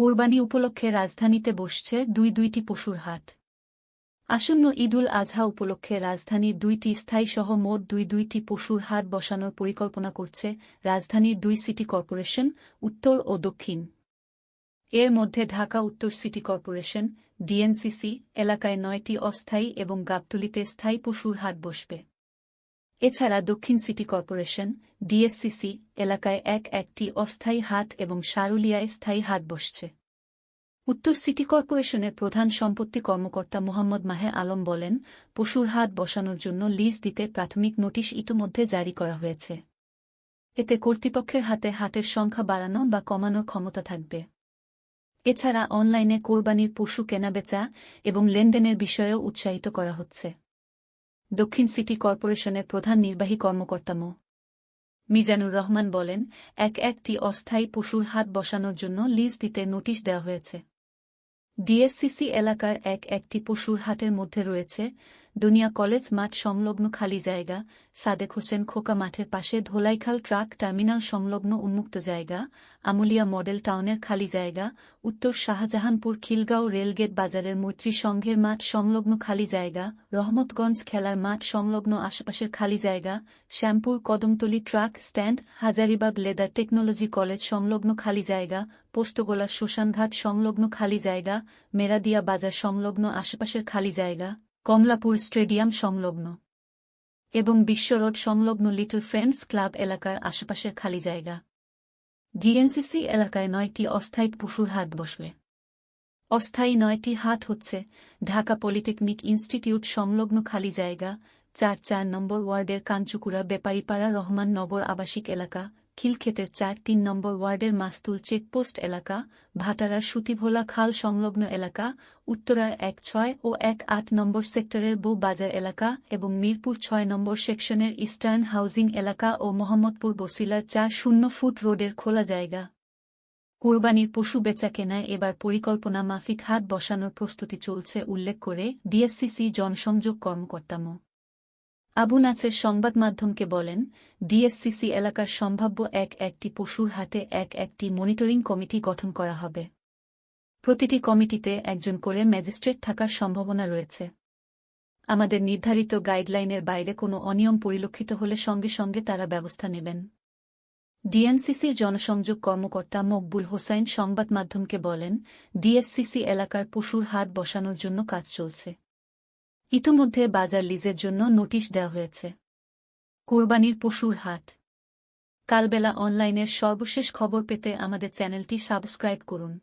কোরবানি উপলক্ষে রাজধানীতে বসছে দুই দুইটি পশুর হাট। আসন্ন ঈদুল আজহা উপলক্ষে রাজধানীর দুইটি স্থায়ী সহ মোট দুই দুইটি পশুর হাট বসানোর পরিকল্পনা করছে রাজধানীর দুই সিটি কর্পোরেশন, উত্তর ও দক্ষিণ। এর মধ্যে ঢাকা, উত্তর সিটি কর্পোরেশন, ডিএনসিসি এলাকায় নয়টি অস্থায়ী এবং গাবতুলিতে স্থায়ী পশুর হাট বসবে। এছাড়া দক্ষিণ সিটি কর্পোরেশন, ডিএসসিসি এলাকায় এক একটি অস্থায়ী হাট এবং সারুলিয়ায় স্থায়ী হাট বসছে। উত্তর সিটি কর্পোরেশনের প্রধান সম্পত্তি কর্মকর্তা মোহাম্মদ মাহে আলম বলেন, পশুর হাট বসানোর জন্য লিজ দিতে প্রাথমিক নোটিশ ইতোমধ্যে জারি করা হয়েছে। এতে কর্তৃপক্ষের হাতে হাটের সংখ্যা বাড়ানো বা কমানোর ক্ষমতা থাকবে। এছাড়া অনলাইনে কোরবানির পশু কেনাবেচা এবং লেনদেনের বিষয়েও উৎসাহিত করা হচ্ছে। দক্ষিণ সিটি কর্পোরেশনের প্রধান নির্বাহী কর্মকর্তা মো. মিজানুর রহমান বলেন, এক একটি অস্থায়ী পশুর হাত বসানোর জন্য লিজ দিতে নোটিশ দেওয়া হয়েছে। ডিএসসিসি এলাকার এক একটি পশুর হাটের মধ্যে রয়েছে দুনিয়া কলেজ মাঠ সংলগ্ন খালি জায়গা, সাদেক হোসেন খোকা মাঠের পাশে ধোলাইখাল ট্রাক টার্মিনাল সংলগ্ন উন্মুক্ত জায়গা, আমুলিয়া মডেল টাউনের খালি জায়গা, উত্তর শাহজাহানপুর খিলগাঁও রেলগেট বাজারের মৈত্রী সংঘের মাঠ সংলগ্ন খালি জায়গা, রহমতগঞ্জ খেলার মাঠ সংলগ্ন আশেপাশের খালি জায়গা, Shyampur Kadamtali truck stand, Hazaribagh leather technology college সংলগ্ন খালি জায়গা পোস্তগোলা শ্মশানঘাট সংলগ্ন খালি জায়গা, মেরাদিয়া বাজার সংলগ্ন আশেপাশের খালি জায়গা। কমলাপুর স্টেডিয়াম সংলগ্ন এবং বিশ্ব রোড সংলগ্ন লিটল ফ্রেন্ডস ক্লাব এলাকার আশেপাশের খালি জায়গা। ডিএনসিসি এলাকায় নয়টি অস্থায়ী পশুর হাট বসবে। অস্থায়ী নয়টি হাট হচ্ছে ঢাকা পলিটেকনিক ইনস্টিটিউট সংলগ্ন খালি জায়গা, চার চার নম্বর ওয়ার্ডের কাঞ্চুকুড়া বেপারীপাড়া রহমান নগর আবাসিক এলাকা খিলক্ষেতের চার তিন নম্বর ওয়ার্ডের মাস্তুল চেকপোস্ট এলাকা, ভাটারার সুতিভোলা খাল সংলগ্ন এলাকা, উত্তরার এক ছয় ও এক আট নম্বর সেক্টরের বউ বাজার এলাকা এবং মিরপুর ছয় নম্বর সেকশনের ইস্টার্ন হাউজিং এলাকা ও মোহাম্মদপুর বসিলার চার শূন্য ফুট রোডের খোলা জায়গা। কোরবানির পশু বেচা কেনায় এবার পরিকল্পনা মাফিক হাট বসানোর প্রস্তুতি চলছে উল্লেখ করে ডিএসসিসি জনসংযোগ কর্মকর্তা মো আবু নাচের সংবাদ মাধ্যমকে বলেন, ডিএসসিসি এলাকার সম্ভাব্য এক একটি পশুর হাটে এক একটি মনিটরিং কমিটি গঠন করা হবে। প্রতিটি কমিটিতে একজন করে ম্যাজিস্ট্রেট থাকার সম্ভাবনা রয়েছে। আমাদের নির্ধারিত গাইডলাইনের বাইরে কোনো অনিয়ম পরিলক্ষিত হলে সঙ্গে সঙ্গে তারা ব্যবস্থা নেবেন। ডিএনসিসির জনসংযোগ কর্মকর্তা মকবুল হোসাইন সংবাদ মাধ্যমকে বলেন, ডিএসসিসি এলাকার পশুর হাট বসানোর জন্য কাজ চলছে। ইতোমধ্যে বাজার লিজের জন্য নোটিশ দেওয়া হয়েছে। কোরবানির পশুর হাট। কালবেলা অনলাইনের সর্বশেষ খবর পেতে আমাদের চ্যানেলটি সাবস্ক্রাইব করুন।